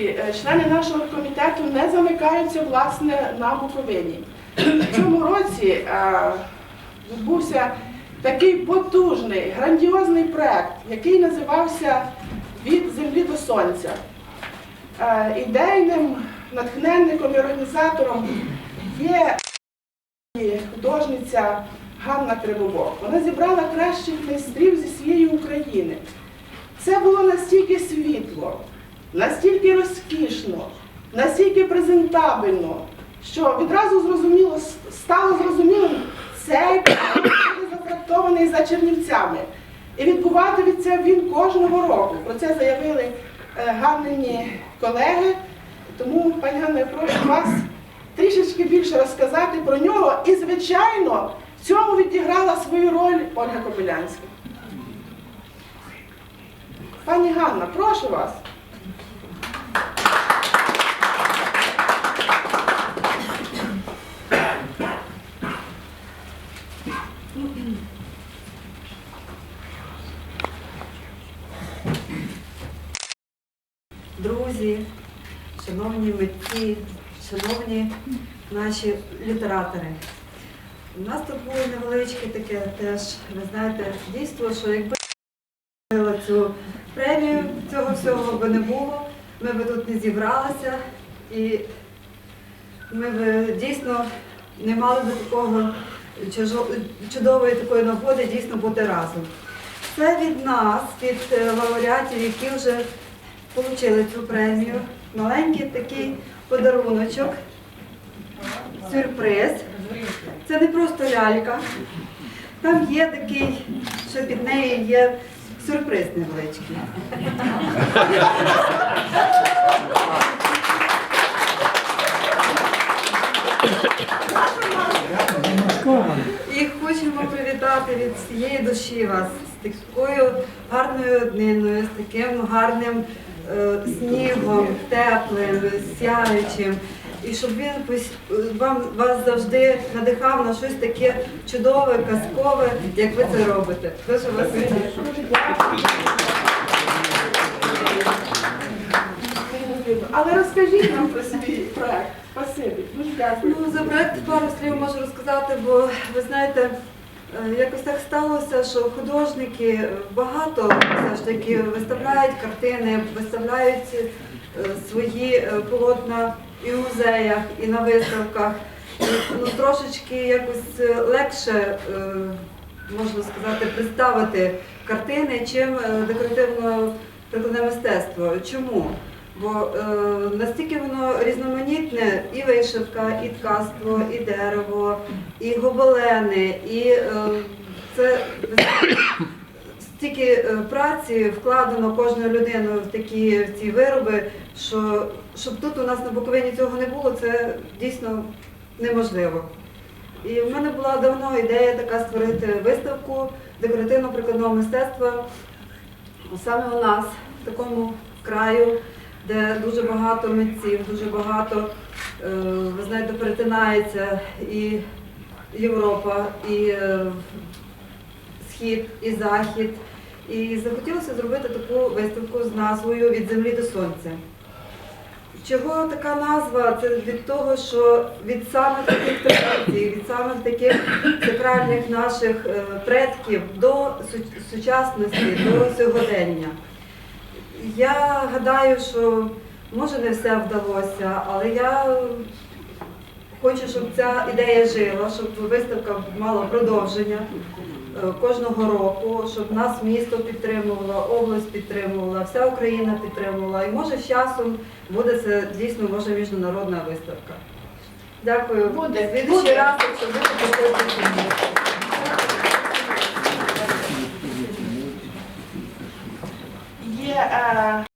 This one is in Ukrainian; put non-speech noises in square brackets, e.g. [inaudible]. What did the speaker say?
році е, члени нашого комітету не замикаються власне на Буковині. В цьому році е, відбувся такий потужний, грандіозний проект, який називався Від землі до сонця. Е, Ідейним натхненником і організатором є художниця Ганна Кривобок. Вона зібрала кращих майстрів зі всієї України. Це було настільки світло, настільки розкішно, настільки презентабельно, що відразу зрозуміло, стало зрозумілим, цей зафрактований за Чернівцями. І відбуватиметься він кожного року. Про це заявили е, Ганнині колеги. Тому, пані Ганно, я прошу вас трішечки більше розказати про нього. І, звичайно, в цьому відіграла свою роль Ольга Кобилянська. Пані Ганна, прошу вас. Друзі, шановні митці, шановні наші літератори. У нас тут було невеличке таке теж, ви знаєте, дійство, що якби я цю премію, цього всього би не було, ми би тут не зібралися і ми б дійсно не мали би такого чудової такої нагоди дійсно бути разом. Це від нас, від е, лауреатів, які вже отримали цю премію. Маленький такий подаруночок, сюрприз. Це не просто лялька. Там є такий, що під нею є сюрприз невеличкий. І хочемо привітати від всієї душі вас з такою гарною дниною, з таким гарним е, снігом, теплим, сяючим. І щоб він вам вас завжди надихав на щось таке чудове, казкове, як ви це робите. Дуже вас. Але розкажіть нам про свій проект. Спасибі. Дуже дякую. Ну, за проект пару слів можу розказати, бо ви знаєте, е, якось так сталося, що художники е, багато все ж таки виставляють картини, виставляють е, свої е, полотна і в музеях, і на виставках. Ну, трошечки якось е, легше, е, можна сказати, представити картини, чим е, декоративно-прикладне мистецтво. Чому? Бо е, настільки воно різноманітне, і вишивка, і ткацтво, і дерево, і гобелени, і е, це [coughs] стільки е, праці вкладено кожною людиною в такі в ці вироби, що щоб тут у нас на Буковині цього не було, це дійсно неможливо. І в мене була давно ідея така створити виставку декоративно-прикладного мистецтва саме у нас, в такому краю, де дуже багато митців, дуже багато, е, ви знаєте, перетинається і Європа, і е, Схід, і Захід. І захотілося зробити таку виставку з назвою Від землі до сонця. Чого така назва? Це від того, що від самих таких традицій, від самих таких сакральних наших е, предків до сучасності, до сьогодення. Я гадаю, що може не все вдалося, але я хочу, щоб ця ідея жила, щоб виставка мала продовження е, кожного року, щоб нас місто підтримувало, область підтримувала, вся Україна підтримувала. І може з часом буде це дійсно може міжнародна виставка. Дякую. Буде, В слідуючий раз, якщо буде, приходьте uh,